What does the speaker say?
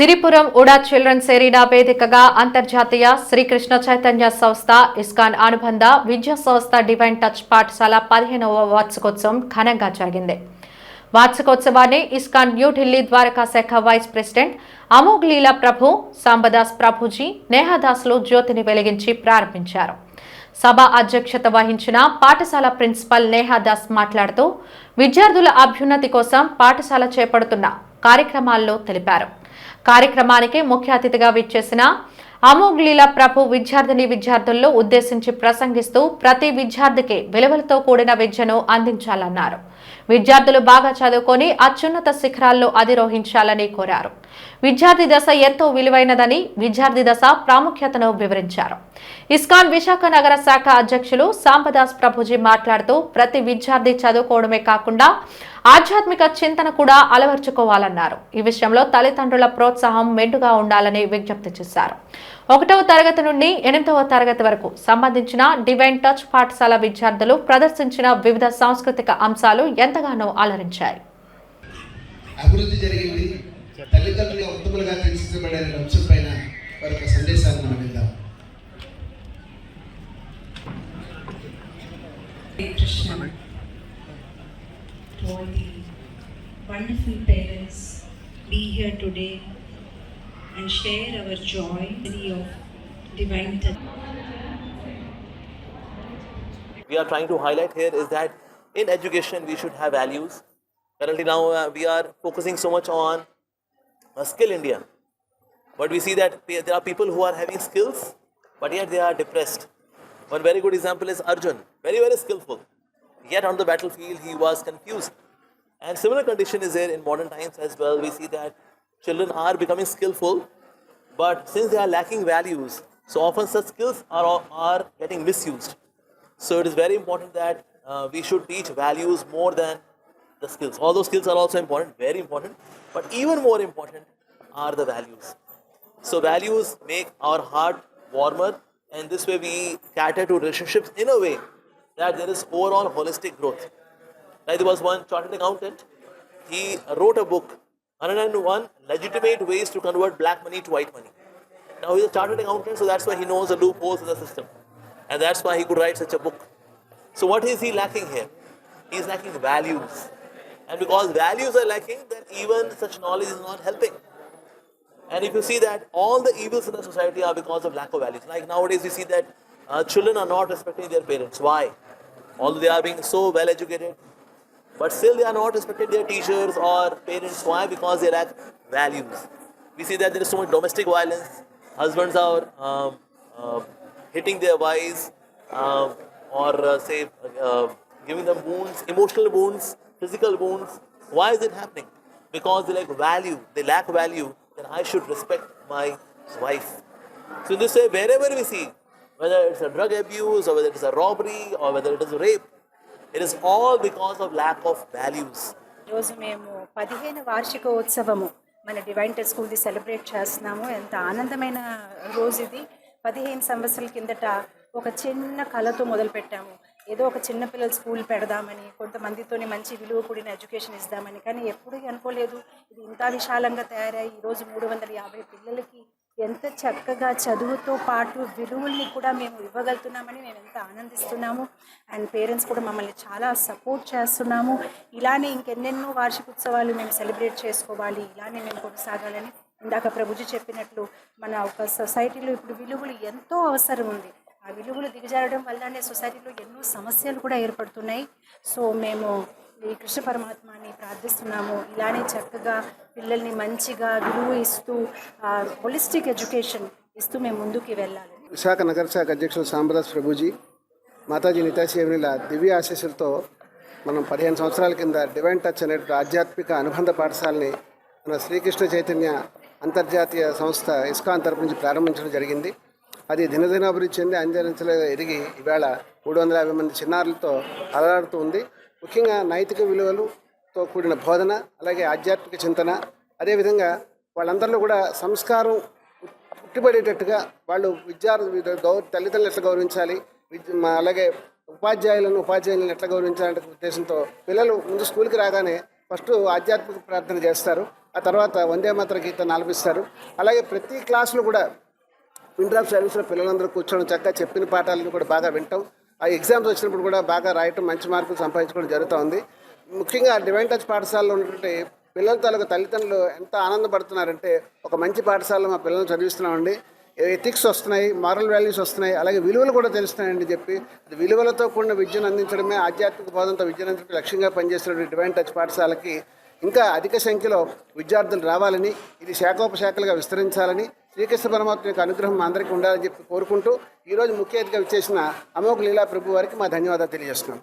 సిరిపురం ఉడా children's arena వేదికగా అంతర్జాతీయ శ్రీకృష్ణ చైతన్య సంస్థ ఇస్కాన్ అనుబంధ విద్యా సంస్థ డివైన్ టచ్ పాఠశాల పదిహేనవ వార్షికోత్సవం ఘనంగా జరిగింది. వార్షికోత్సవాన్ని ఇస్కాన్ న్యూఢిల్లీ ద్వారకా శాఖ వైస్ ప్రెసిడెంట్ అమోఘ్ లీలా ప్రభు సాంబదాస్ ప్రభుజీ నేహాదాస్లు జ్యోతిని వెలిగించి ప్రారంభించారు. సభ అధ్యక్షత వహించిన పాఠశాల ప్రిన్సిపల్ నేహాదాస్ మాట్లాడుతూ విద్యార్థుల అభ్యున్నతి కోసం పాఠశాల చేపడుతున్న కార్యక్రమాల్లో తెలిపారు. కార్యక్రమానికి ముఖ్య అతిథిగా విచ్చేసిన అమోగ్లీలా ప్రభు విద్యార్థిని విద్యార్థుల్లో ఉద్దేశించి ప్రసంగిస్తూ ప్రతి విద్యార్థికి విలువలతో కూడిన విద్యను అందించాలన్నారు. విద్యార్థులు బాగా చదువుకొని అత్యున్నత శిఖరాల్లో అధిరోహించాలని కోరారు. విద్యార్థి దశ ఎంతో విలువైనదని విద్యార్థి దశ ప్రాముఖ్యతను వివరించారు. ఇస్కాన్ విశాఖ నగర శాఖ అధ్యక్షులు సాంబదాస్ ప్రభుజీ మాట్లాడుతూ ప్రతి విద్యార్థి చదువుకోవడమే కాకుండా ఆధ్యాత్మిక చింతన కూడా అలవర్చుకోవాలన్నారు. ఈ విషయంలో తల్లిదండ్రుల ప్రోత్సాహం మెండుగా ఉండాలని విజ్ఞప్తి చేశారు. ఒకటవ తరగతి నుండి ఎనిమిదవ తరగతి వరకు సంబంధించిన డివైన్ టచ్ పాఠశాల విద్యార్థులు ప్రదర్శించిన వివిధ సాంస్కృతిక అంశాలు ఎంతగానో అలరించాయి. అభివృద్ధి జరిగింది. తల్లిదండ్రులు ఉత్తములుగా తీర్చిదిద్దబడే అంశం పైన వారి యొక్క సందేశాన్ని మనం విందాం. all the wonderful parents, be here today. And share our joy of divine touch. we are trying to highlight here is that in education we should have values. Currently now uh, we are focusing so much on uh, skill India, but we see that there are people who are having skills, but yet they are depressed. One very good example is Arjun, very very skillful, yet on the battlefield he was confused. And similar condition is there in modern times as well. We see that children are becoming skillful, but since they are lacking values, so often such skills are, are getting misused. So it is very important that uh, we should teach values more than the skills. Although skills are also important, very important, but even more important are the values. So values make our heart warmer, and this way we cater to relationships in a way that there is overall holistic growth. Like there was one chartered accountant, he wrote a book, 101 legitimate ways to convert black money to white money. Now he's a chartered accountant, so that's why he knows the loopholes in the system. And that's why he could write such a book. So what is he lacking here? He is lacking values. And because values are lacking, then even such knowledge is not helping. And if you see that all the evils in the society are because of lack of values. Like nowadays, we see that uh, children are not respecting their parents. Why? Although they are being so well educated, but still they are not respecting their teachers or parents. Why? Because they lack values. We see that there is so much domestic violence. Husbands are um, uh, hitting their wives um, or uh, say uh, giving them wounds, emotional wounds, physical wounds. Why is it happening? Because they lack value. They lack value. Then I should respect my wife. So this way, wherever we see, whether it's a drug abuse or whether it is a robbery or whether it is a rape, it is all because of lack of values ఈరోజు మేము పదిహేను వార్షికోత్సవము మన divine test స్కూల్ది celebrate చేస్తున్నాము. ఎంత ఆనందమైన రోజు ఇది పదిహేను సంవత్సరాల కిందట ఒక చిన్న కళతో మొదలుపెట్టాము. ఏదో ఒక చిన్న పిల్లలు స్కూల్ పెడదామని కొంతమందితోని మంచి విలువ కూడిన ఎడ్యుకేషన్ ఇద్దామని కానీ ఎప్పుడూ అనుకోలేదు. ఇది ఇంత విశాలంగా తయారై ఈరోజు మూడు వందల యాభై పిల్లలకి ఎంత చక్కగా చదువుతో పాటు విలువల్ని కూడా మేము ఇవ్వగలుగుతున్నామని మేము ఎంత ఆనందిస్తున్నాము. అండ్ పేరెంట్స్ కూడా మమ్మల్ని చాలా సపోర్ట్ చేస్తున్నాము. ఇలానే ఇంకెన్నెన్నో వార్షికోత్సవాలు మేము సెలబ్రేట్ చేసుకోవాలి. ఇలానే మేము కొనసాగాలని ఇందాక ప్రభుజీ చెప్పినట్లు మన ఒక సొసైటీలో ఇప్పుడు విలువలు ఎంతో అవసరం ఉంది. ఆ విలువలు దిగజారడం వల్లనే సొసైటీలో ఎన్నో సమస్యలు కూడా ఏర్పడుతున్నాయి. సో మేము కృష్ణ పరమాత్మని ప్రార్థిస్తున్నాము. ఇలానే చక్కగా పిల్లల్ని మంచిగా విలువ ఇస్తూ హోలిస్టిక్ ఎడ్యుకేషన్ ఇస్తూ మేము ముందుకు వెళ్ళాలి. విశాఖ నగర శాఖ అధ్యక్షులు సాంబదాస్ ప్రభుజీ మాతాజీ నితాశేవునిల దివ్య ఆశీస్సులతో మనం పదిహేను సంవత్సరాల కింద డివైన్ టచ్ అనే ఆధ్యాత్మిక అనుబంధ పాఠశాలని మన శ్రీకృష్ణ చైతన్య అంతర్జాతీయ సంస్థ ఇస్కాన్ తరపు నుంచి ప్రారంభించడం జరిగింది. అది దినదినాభివృద్ధి చెంది అంజరించలే ఎదిగి ఇవాళ మూడు వందల యాభై మంది చిన్నారులతో అలరాడుతూ ఉంది. ముఖ్యంగా నైతిక విలువలతో కూడిన బోధన అలాగే ఆధ్యాత్మిక చింతన అదేవిధంగా వాళ్ళందరిలో కూడా సంస్కారం పుట్టిపడేటట్టుగా వాళ్ళు విద్యార్థి గౌ తల్లిదండ్రులు ఎట్లా గౌరవించాలి విద్య అలాగే ఉపాధ్యాయులను ఉపాధ్యాయులను ఎట్లా గౌరవించాలనే ఉద్దేశంతో పిల్లలు ముందు స్కూల్కి రాగానే ఫస్ట్ ఆధ్యాత్మిక ప్రార్థన చేస్తారు ఆ తర్వాత వందే మాత్ర గీతాన్ని ఆలపిస్తారు అలాగే ప్రతి క్లాసులో కూడా విన్ ఆఫ్ సర్వీస్లో పిల్లలందరూ కూర్చోవడం చక్కగా చెప్పిన పాఠాలను కూడా బాగా వింటాం. ఆ ఎగ్జామ్స్ వచ్చినప్పుడు కూడా బాగా రాయటం మంచి మార్కులు సంపాదించుకోవడం జరుగుతూ ఉంది ముఖ్యంగా డివైన్ టచ్ పాఠశాలలో ఉన్నటువంటి పిల్లల తాలూకు తల్లిదండ్రులు ఎంత ఆనందపడుతున్నారంటే ఒక మంచి పాఠశాలలో మా పిల్లల్ని చదివిస్తున్నామండి. ఎథిక్స్ వస్తున్నాయి మారల్ వాల్యూస్ వస్తున్నాయి అలాగే విలువలు కూడా తెలుస్తున్నాయండి చెప్పి అది విలువలతో కూడిన విద్యను అందించడమే ఆధ్యాత్మిక బోధనతో విద్యను అందించడం లక్ష్యంగా పనిచేస్తున్న డివైన్ టచ్ పాఠశాలకి ఇంకా అధిక సంఖ్యలో విద్యార్థులు రావాలని ఇది శాఖోపశాఖలుగా విస్తరించాలని శ్రీకృష్ణ పరమాత్మ యొక్క అనుగ్రహం అందరికీ ఉండాలని చెప్పి కోరుకుంటూ ఈరోజు ముఖ్య అతిథిగా విచ్చేసిన అమోఘ లీలా ప్రభు వారికి మా ధన్యవాదాలు తెలియజేస్తున్నాం.